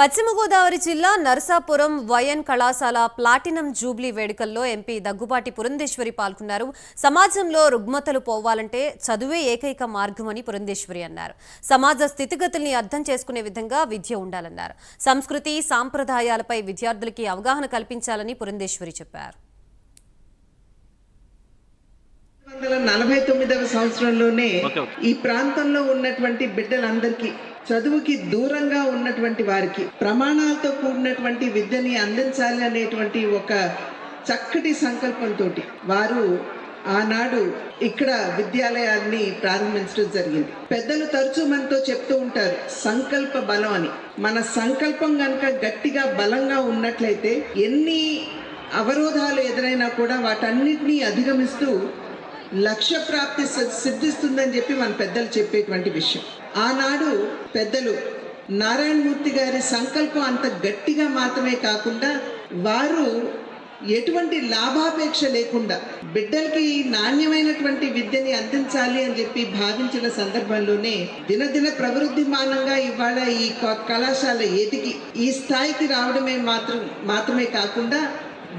పశ్చిమ గోదావరి జిల్లా నరసాపురం వైఎన్ కళాశాల ప్లాటినం జూబ్లీ వేడుకల్లో ఎంపీ దగ్గుబాటి పురంధేశ్వరి పాల్గొన్నారు. సమాజంలో రుగ్మతలు పోవాలంటే చదువే ఏకైక మార్గమని పురంధేశ్వరి అన్నారు. సమాజ స్థితిగతుల్ని అర్థం చేసుకునే విధంగా విద్య ఉండాలన్నారు. సంస్కృతి సాంప్రదాయాలపై విద్యార్థులకి అవగాహన కల్పించాలని పురంధేశ్వరి చెప్పారు. నలభై తొమ్మిదవ సంవత్సరంలోనే ఈ ప్రాంతంలో ఉన్నటువంటి బిడ్డలందరికీ చదువుకి దూరంగా ఉన్నటువంటి వారికి ప్రమాణాలతో కూడినటువంటి విద్యని అందించాలి అనేటువంటి ఒక చక్కటి సంకల్పంతో వారు ఆనాడు ఇక్కడ విద్యాలయాన్ని ప్రారంభించడం జరిగింది. పెద్దలు తరచూ మనతో చెప్తూ ఉంటారు సంకల్ప బలం అని. మన సంకల్పం కనుక గట్టిగా బలంగా ఉన్నట్లయితే ఎన్ని అవరోధాలు ఎదురైనా కూడా వాటన్నిటినీ అధిగమిస్తూ లక్ష్య ప్రాప్తి సిద్ధిస్తుందని చెప్పి మన పెద్దలు చెప్పేటువంటి విషయం. ఆనాడు పెద్దలు నారాయణమూర్తి గారి సంకల్పం అంత గట్టిగా మాత్రమే కాకుండా వారు ఎటువంటి లాభాపేక్ష లేకుండా బిడ్డలకి నాణ్యమైనటువంటి విద్యని అందించాలి అని చెప్పి భావించిన సందర్భంలోనే దినదిన ప్రవృద్ధి మానంగా ఇవాళ ఈ క- కళాశాల ఎదిగి ఈ స్థాయికి రావడమే మాత్రం మాత్రమే కాకుండా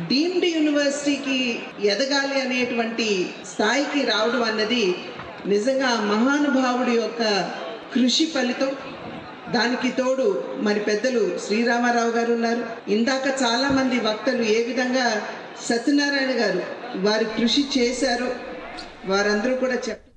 డీమ్డ్ యూనివర్సిటీకి ఎదగాలి అనేటువంటి స్థాయికి రావడం అన్నది నిజంగా మహానుభావుడి యొక్క కృషి ఫలితం. దానికి తోడు మరి పెద్దలు శ్రీరామారావు గారు ఉన్నారు. ఇందాక చాలా మంది వక్తలు ఏ విధంగా సత్యనారాయణ గారు వారి కృషి చేశారో వారందరూ కూడా చెప్